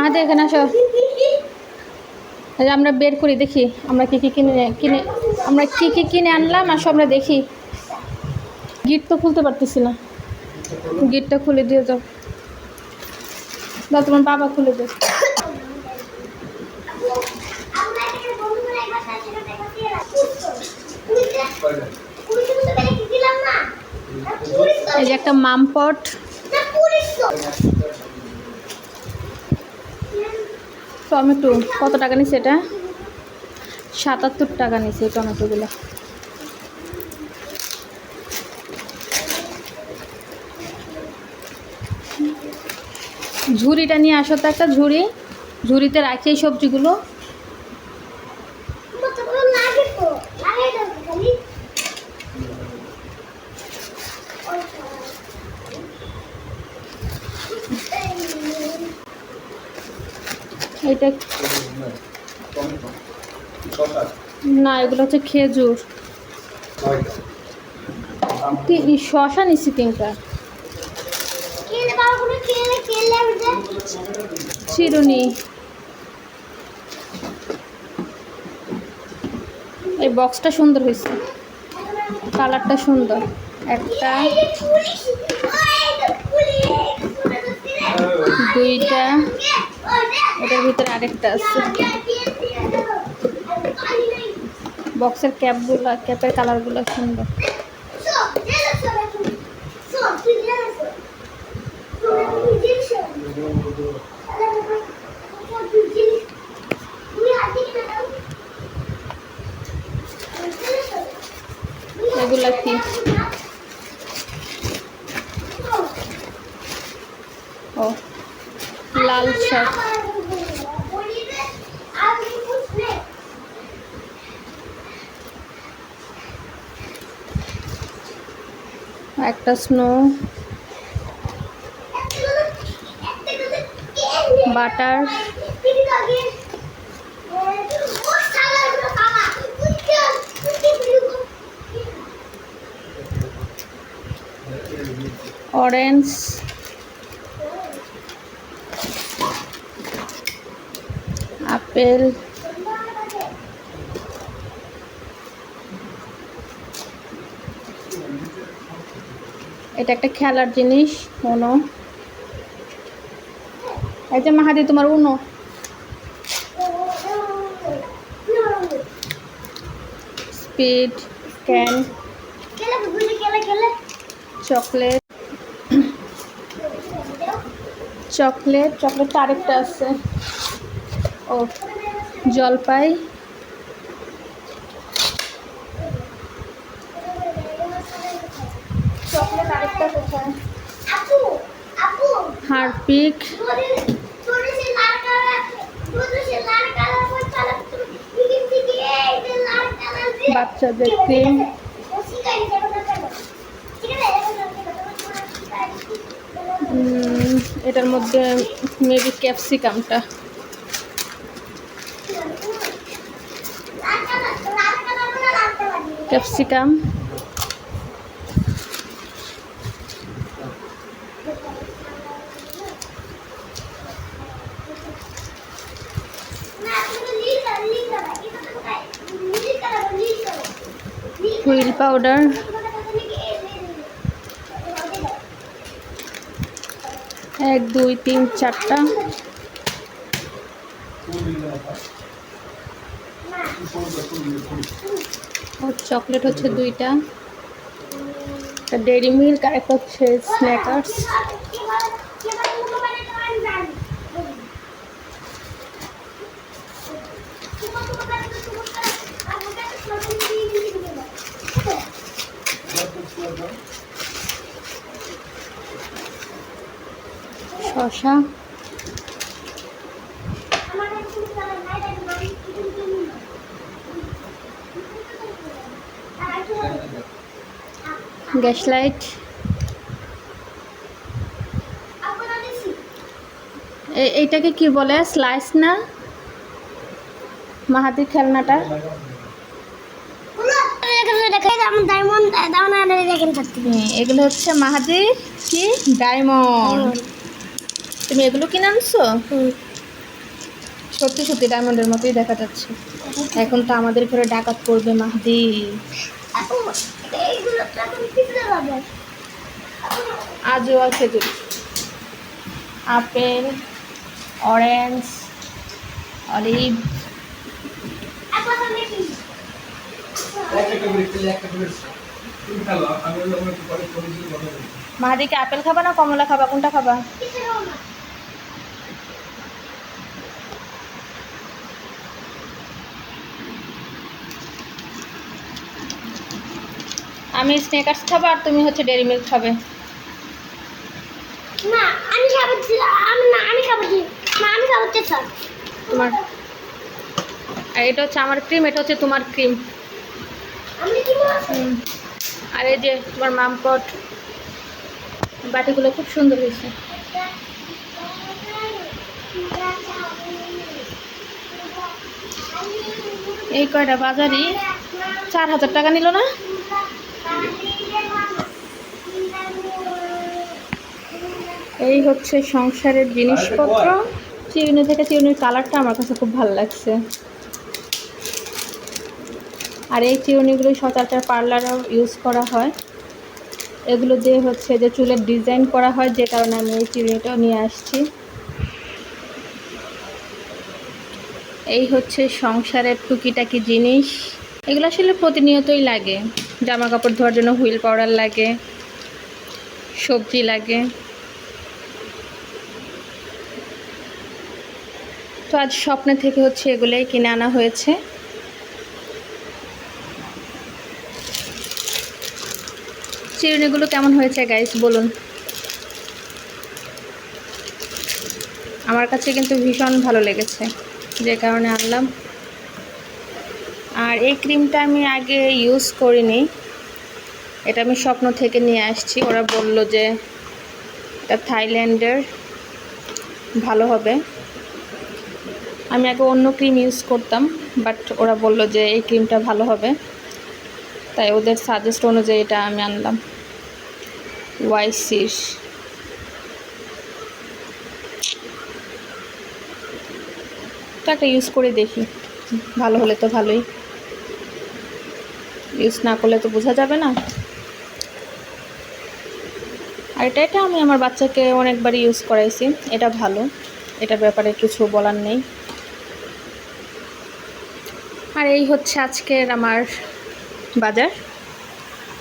মাহাদি এখানে আসো। আমরা বের করি, দেখি আমরা কি কি কিনে কিনে, আমরা কি কি কিনে আনলাম আসো আমরা দেখি। গিট তো খুলতে পারতেছি না। গিটটা খুলে দিয়ে যাও। দাও, তোমার বাবা খুলে দে বন্ধুরা একবার তার সাথে দেখা দিয়ে রাখছি পুলিশ তো বেলে কি দিলাম না পুলিশ তো এই যে একটা মামপট না পুলিশ তো টমেটো কত টাকা নিচ্ছে এটা? সাতাত্তর টাকা নিচ্ছে এই টমেটোগুলো। ঝুড়িটা নিয়ে আসো তো একটা ঝুড়ি। ঝুড়িতে রাখি এই সবজিগুলো কতগুলো লাগে তো লাগে তো খালি এটা না, এগুলো হচ্ছে খেজুর। শশা নিছি তিনটা। চিরুনি। এই বক্সটা সুন্দর হয়েছে। কালারটা সুন্দর। একটা, দুইটা এটার ভিতরে আরেকটা আছে। বক্সের ক্যাপগুলো ক্যাপের কালারগুলো সুন্দর। এগুলা কি? একটা স্নো। বাটার। অরেঞ্জ। আপেল। এটা একটা খেলার জিনিস উনো এই যে মাহাদি, তোমার উনো। Speed can chocolate. চকলেট, চকলেটটা আরেকটা আছে। ও, জলপাই। হারপিক। বাচ্চাদের ক্রিম। এটার মধ্যে মেবি ক্যাপসিকামটা ক্যাপসিকাম হুইল পাউডার এক, দুই, তিন, চারটা। ওর চকলেট হচ্ছে দুইটা। ডেরি মিল্ক আর একটা হচ্ছে স্ন্যাকার্স শশা। Gas light. এইটাকে কি বলে? স্লাইস না? মাহাতির খেলনাটা? হুম, এগুলো হচ্ছে মাহাদি কি? ডায়মন্ড তুমি এগুলো কিনে আনছো? সত্যি সত্যি ডায়মন্ডের মতোই দেখা যাচ্ছে। এখন তো আমাদের ঘরে ডাকাত পড়বে মাহদি। এখন এখন আজও খেজুর আপেল অরেঞ্জ অলিভ এখন আমি কি মাহাদিকে আপেল খাবা না কমলা খাবা? কোনটা খাবা? আমি স্নেকার্স খাব আর তুমি হচ্ছে ডেরি মিল্ক খাবে। না আমি না আমি না আমি খাবার তোমার আর এটা হচ্ছে আমার ক্রিম এটা হচ্ছে তোমার ক্রিম আর এই যে তোমার মামপট, বাটিগুলো খুব সুন্দর হয়েছে। এই কয়টা বাজারই চার হাজার টাকা নিল না? এই হচ্ছে সংসারের জিনিসপত্র। চিউনি থেকে চিউনির কালারটা আমার কাছে খুব ভালো লাগছে। আর এই চিরুনিগুলো সচরাচর পার্লারেও ইউজ করা হয়। এগুলো দিয়ে হচ্ছে যে চুলের ডিজাইন করা হয়, যে কারণে আমি এই চিরুনিটাও নিয়ে আসছি। এই হচ্ছে সংসারের টুকিটাকি জিনিস। এগুলো আসলে প্রতিনিয়তই লাগে। জামা কাপড় ধোয়ার জন্য হুইল পাউডার লাগে, সবজি লাগে। তো আজ স্বপ্নে থেকে হচ্ছে এগুলোই কিনে আনা হয়েছে। চিরুনিগুলো কেমন হয়েছে গাইস বলুন। আমার কাছে কিন্তু ভীষণ ভালো লেগেছে, যে কারণে আনলাম। আর এই ক্রিমটা আমি আগে ইউজ করিনি। এটা আমি স্বপ্ন থেকে নিয়ে আসছি। ওরা বলল যে এটা থাইল্যান্ডের, ভালো হবে। আমি আগে অন্য ক্রিম ইউজ করতাম বাট ওরা বলল যে এই ক্রিমটা ভালো হবে। তাই ওদের সাজেস্ট অনুযায়ী এটা আমি আনলাম। ওয়াইসিস একটা ইউজ করে দেখি। ভালো হলে তো ভালোই। ইউজ না করলে তো বোঝা যাবে না। আর এটা এটা আমি আমার বাচ্চাকে অনেকবার ইউজ করাইছি। এটা ভালো। এটার ব্যাপারে কিছু বলার নেই। আর এই হচ্ছে আজকের আমার বাজার।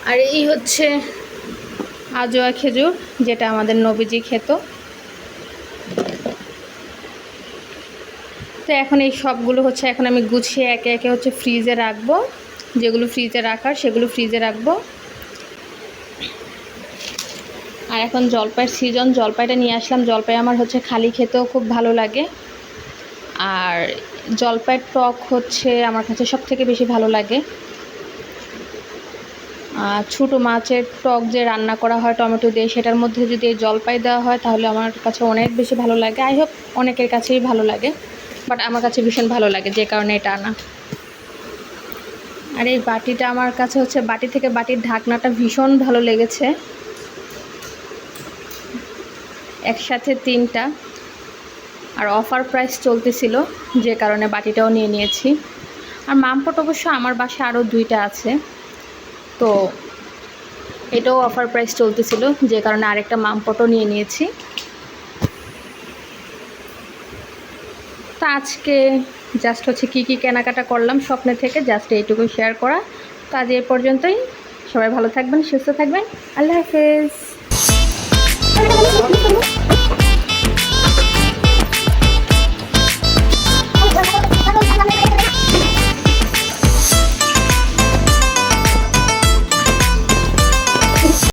আর এই হচ্ছে আজোয়া খেজুর, যেটা আমাদের নবীজি খেত। তো এখন এই সবগুলো হচ্ছে, এখন আমি গুছিয়ে একে একে হচ্ছে ফ্রিজে রাখব। যেগুলো ফ্রিজে রাখার, সেগুলো ফ্রিজে রাখব। আর এখন জলপাইয়ের সিজন জলপাইটা নিয়ে আসলাম। জলপাই আমার হচ্ছে খালি খেতেও খুব ভালো লাগে। আর জলপাইয়ের টক হচ্ছে আমার কাছে সব থেকে বেশি ভালো লাগে। ছোটো মাছের টক যে রান্না করা হয়, টমেটো দিয়ে, সেটার মধ্যে যদি জলপাই দেওয়া হয়, তাহলে আমার কাছে অনেক বেশি ভালো লাগে। আই হোপ অনেকের কাছেই ভালো লাগে বাট আমার কাছে ভীষণ ভালো লাগে যে কারণে এটা আনা। আর এই বাটিটা আমার কাছে হচ্ছে, বাটি থেকে বাটির ঢাকনাটা ভীষণ ভালো লেগেছে। একসাথে তিনটা। আর অফার প্রাইস চলতেছিল, যে কারণে বাটিটাও নিয়ে নিয়েছি। আর মামপট অবশ্য আমার বাসায় আরও দুইটা আছে। তো এটাও অফার প্রাইস চলতেছিল, যে কারণে আরেকটা মামপটও নিয়ে নিয়েছি। তা আজকে জাস্ট হচ্ছে কী কী কেনাকাটা করলাম স্বপ্নে থেকে জাস্ট এইটুকুই শেয়ার করা। তো আজ এই পর্যন্তই, সবাই ভালো থাকবেন, সুস্থ থাকবেন, আল্লাহ হাফেজ।